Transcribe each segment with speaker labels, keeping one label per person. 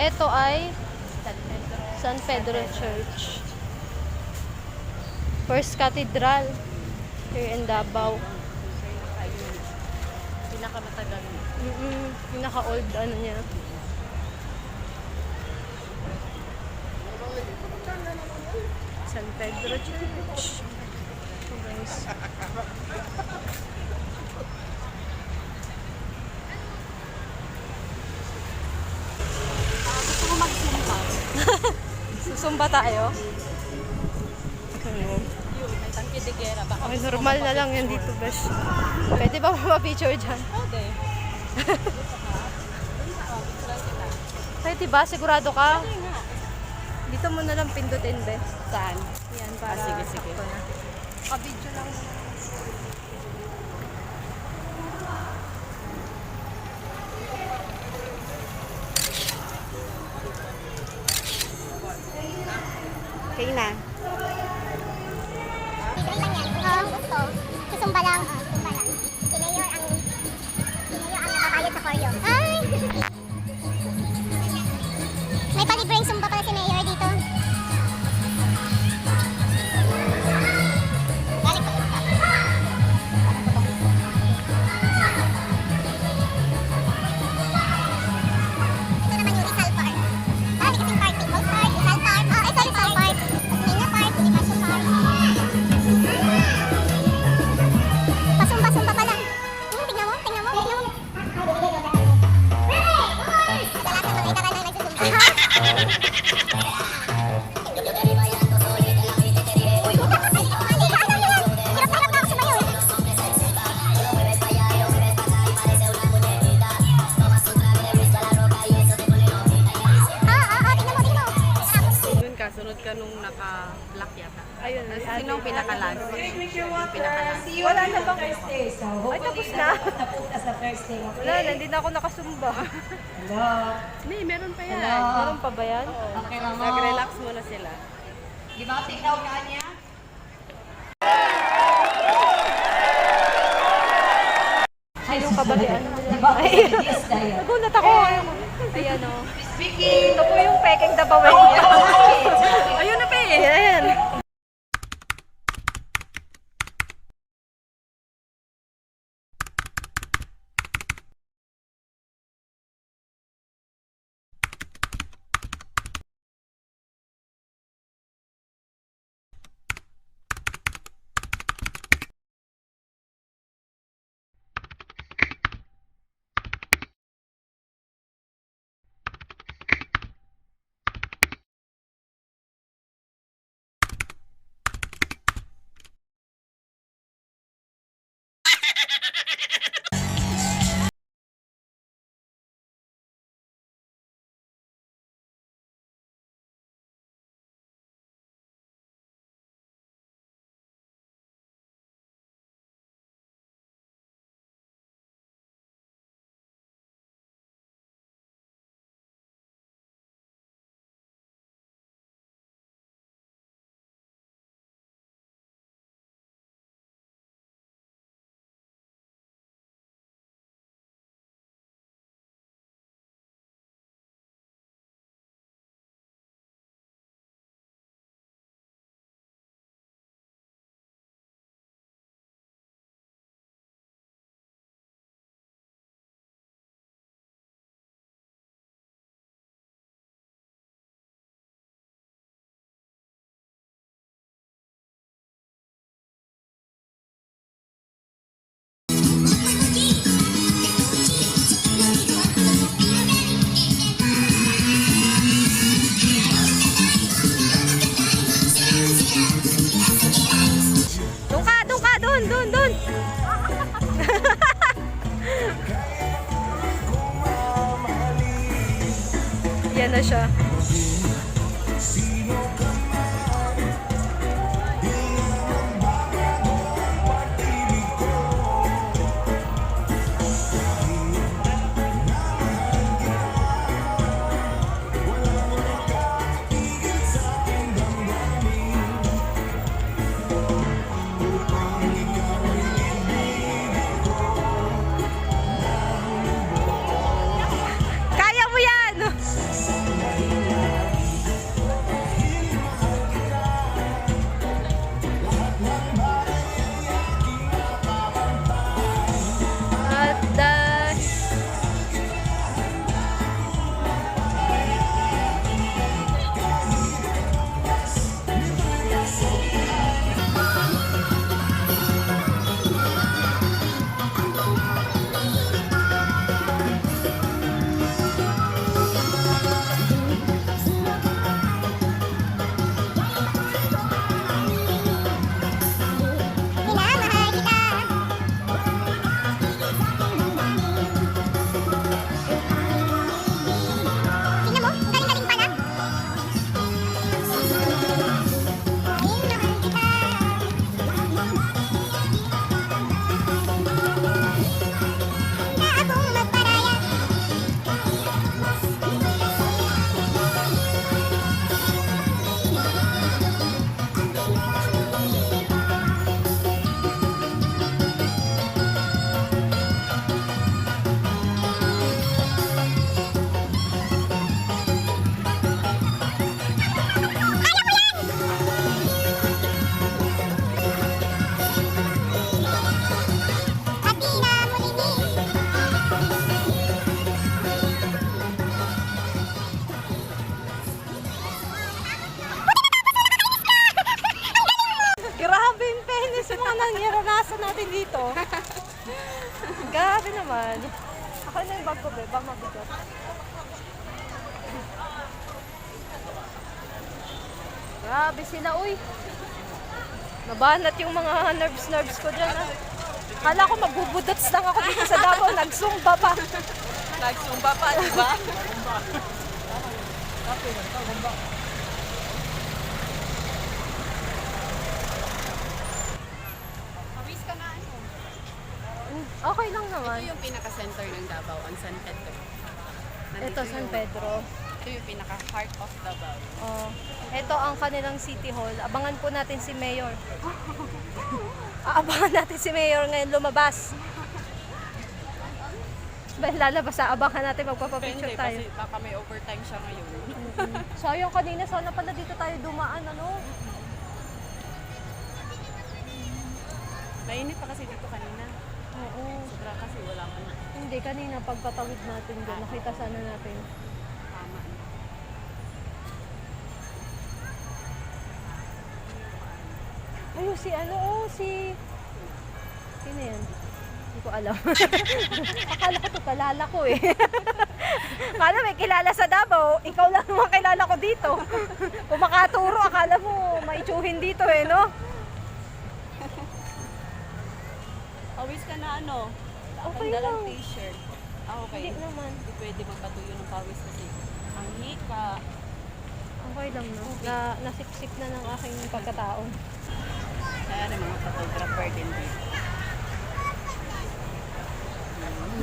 Speaker 1: Ito ay
Speaker 2: San Pedro.
Speaker 1: San Pedro Church. First Cathedral here in Davao.
Speaker 2: Pinakamatagal.
Speaker 1: Mm-mm, yung naka-old ano niya. San Pedro Church. So guys.
Speaker 2: Gusto ko mag-sumpa.
Speaker 1: Susumba tayo.
Speaker 2: Baka
Speaker 1: Okay, normal na lang yan dito, besh. Pwede ba ma-picture dyan?
Speaker 2: Pwede. Oh, picturean kita.
Speaker 1: Pwede ba? Sigurado ka? Dito mo na lang pindutin, be.
Speaker 2: Saan?
Speaker 1: Yan, para
Speaker 2: Ah, sige, sige.
Speaker 1: sakto na. Ka-video lang naman.
Speaker 2: Sunod ka nung naka-black yata.
Speaker 1: Ayun,
Speaker 2: Sino ang pinaka-last? Yung pinaka-last.
Speaker 3: Wala na bang first day? So,
Speaker 1: Ay,
Speaker 3: hopefully,
Speaker 1: tapos na.
Speaker 3: Tapos na sa first day. Okay?
Speaker 1: Wala, na, hindi na ako nakasumba.
Speaker 3: Hello.
Speaker 2: May, meron pa yan.
Speaker 3: Hello.
Speaker 1: Meron pa ba yan?
Speaker 3: Okay lang mo.
Speaker 2: Nag-relax muna sila.
Speaker 3: Di ba tingnan ka niya?
Speaker 1: Ay, yung kabalian.
Speaker 3: Di ba? Yes, dahil.
Speaker 1: Nagulat ako. Ayan o.
Speaker 3: Speaking.
Speaker 1: Ito po yung peking dabawin niya. Ayun na pa eh. Ayan. Ako na yung bag ko, be. Baka mabigat. Grabe sila, uy. Nabanat yung mga nerves-nerves ko dyan, ah. Kala ko magbubudots lang ako dito sa Davao. Nagsumba pa.
Speaker 2: Nagsumba pa, di ba? Pawis ka nga ano.
Speaker 1: Okay lang naman.
Speaker 2: Ito yung pinaka-center ng Davao, ang San Pedro. Nandito
Speaker 1: Ito, San
Speaker 2: yung-
Speaker 1: Pedro.
Speaker 2: Ito yung pinaka-heart of Davao.
Speaker 1: Oh, ito ang kanilang City Hall. Abangan po natin si Mayor. Aabangan natin si Mayor ngayon lumabas. Ba, lalabas sa abangan natin magpapapicture
Speaker 2: Depende,
Speaker 1: tayo.
Speaker 2: kasi baka may overtime siya ngayon.
Speaker 1: Sayang kanina, sana pala dito tayo dumaan, ano?
Speaker 2: Mainit pa kasi dito kanina. Sobra kasi wala man.
Speaker 1: Hindi, kanina pagpatawid natin dyan, nakita sana natin.
Speaker 2: Tama.
Speaker 1: Ayun, si ano, oh, si... Sino yan? Hindi ko alam. Akala ko to kalala ko eh. Akala may kilala sa Davao, ikaw lang naman kilala ko dito. Kung makaturo, akala mo maitsuhin dito eh, no?
Speaker 2: Pawis ka na ano?
Speaker 1: Okay
Speaker 2: Ganda
Speaker 1: lang.
Speaker 2: ng t-shirt. Ah, okay.
Speaker 1: Hindi naman.
Speaker 2: Hindi pwede magpatuyo ng pawis kasi ang hika.
Speaker 1: Okay lang, no? Na, nasiksik na ng aking pagkataon.
Speaker 2: Kaya ng mga photographer din dito.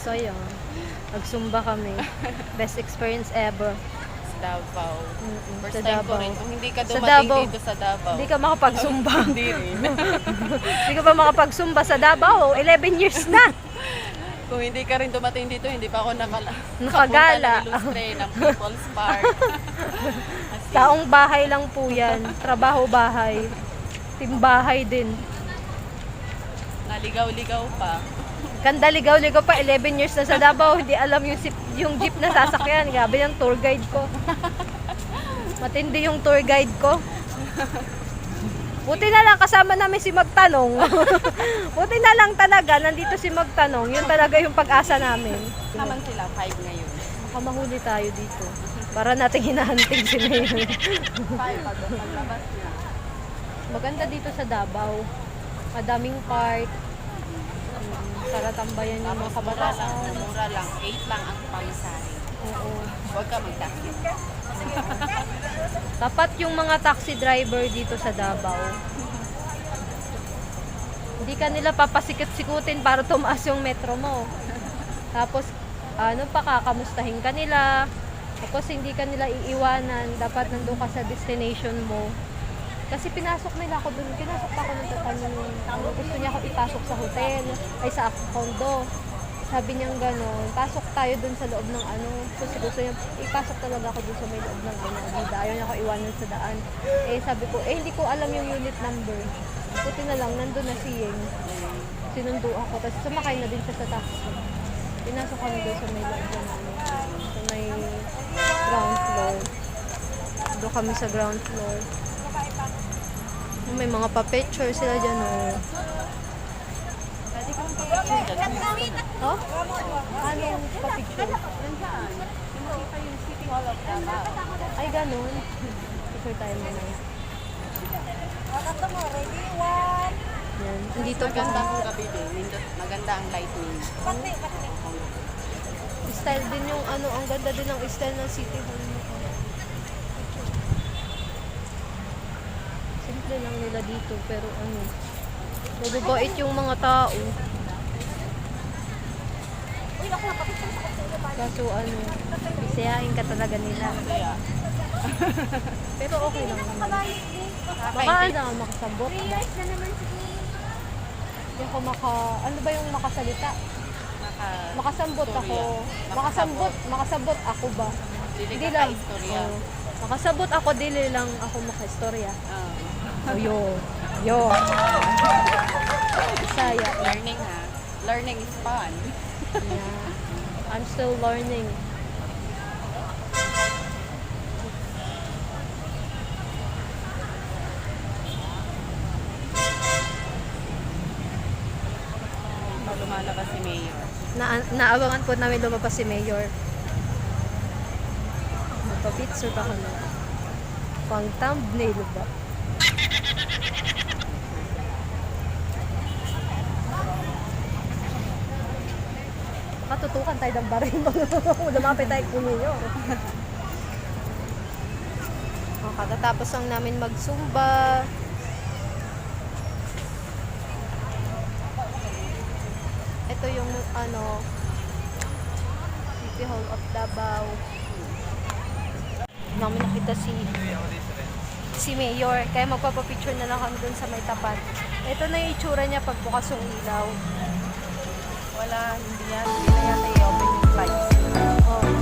Speaker 1: So, yun. Nagsumba kami. Best experience ever.
Speaker 2: Sa Davao.
Speaker 1: Mm-mm,
Speaker 2: First
Speaker 1: sa
Speaker 2: time ko
Speaker 1: Davao.
Speaker 2: rin. Kung hindi ka
Speaker 1: Sa
Speaker 2: dumating
Speaker 1: Davao.
Speaker 2: dito sa Davao.
Speaker 1: Hindi ka makapagsumba.
Speaker 2: Hindi rin.
Speaker 1: Hindi ka pa makapagsumba sa Davao. 11 years na.
Speaker 2: Kung hindi ka rin dumating dito, hindi pa ako nakala
Speaker 1: Nakagala.
Speaker 2: nakapunta ng Ilustre ng People's Park. As in,
Speaker 1: Taong bahay lang po yan. Trabaho bahay. Timbahay din.
Speaker 2: naligaw-ligaw pa.
Speaker 1: Ganda ligaw-ligaw pa. 11 years na sa Davao. Hindi alam yung, sip, yung jeep na sasakyan. Gabi yung tour guide ko. Matindi yung tour guide ko. Buti na lang kasama namin si Magtanong. Buti na lang talaga nandito si Magtanong. Yun talaga yung pag-asa namin.
Speaker 2: Naman sila, 5 ngayon.
Speaker 1: Baka mahuli tayo dito. Para natin hinahanting si Mayor.
Speaker 2: 5 pag paglabas.
Speaker 1: Maganda dito sa Davao. Madaming park. Para tambayan yung mga
Speaker 2: Tapos mura lang,
Speaker 1: kabataan.
Speaker 2: mura lang. 8 lang ang pamisahe.
Speaker 1: Oo.
Speaker 2: Huwag ka mag-taxi.
Speaker 1: Tapat yung mga taxi driver dito sa Davao. Hindi ka nila papasikot-sikutin para tumaas yung metro mo. Tapos, ano pa, kakamustahin ka nila. Tapos, hindi ka nila iiwanan. Dapat nandun ka sa destination mo. Kasi pinasok nila ako dun. Pinasok pa ako ng tatanong. Ano, gusto niya ako ipasok sa hotel. Ay, sa condo. Sabi niya gano'n, pasok tayo dun sa loob ng ano. Kasi gusto niya, ipasok talaga ako dun sa may loob ng ano. Bida. Ayaw niya ako iwanan sa daan. Eh, sabi ko, eh, hindi ko alam yung unit number. Buti na lang, nandun na si Yeng. Sinundo ako. Tapos sumakay na din siya sa taxi. Pinasok kami doon sa may loob ng ano. Sa may ground floor. Doon kami sa ground floor. May mga pa-picture sila dyan, oh. Oh? Ano yung pa-picture? Ay, ganun. Picture tayo muna. Yan. Dito pa.
Speaker 2: Maganda ang gabi din. Maganda ang lightning.
Speaker 1: Style din yung ano, ang ganda din ng style ng City Hall Simple lang nila dito, pero ano, mababait yung mga tao. Kaso ano, isayain ka talaga nila. Pero okay lang naman. Baka ano, makasabot ba? Hindi ako maka, ano ba yung makasalita?
Speaker 2: naka...
Speaker 1: Makasambot ako. Makasambot, makasabot ako ba?
Speaker 2: Dili
Speaker 1: Hindi lang. Oo. makasabot ako, dili lang ako makaistorya.
Speaker 2: Ah.
Speaker 1: Oh, yo. Yo. Bisaya.
Speaker 2: learning ha. Learning is fun.
Speaker 1: Yeah. I'm still learning. Na naabangan po namin lumabas si Mayor. Magpa-picture ba kami? Pang thumbnail ba? Katutukan tayo ng baril. Lumapit tayo kay Mayor. O, kakatapos lang namin mag-zumba. Ito yung ano City Hall of Davao. Namin nakita si si Mayor. Kaya magpapapicture na lang kami dun sa may tapat. Ito na yung itsura niya pag bukas yung ilaw.
Speaker 2: Wala, hindi yan. Hindi na yata i-open yung flights.
Speaker 1: Oh.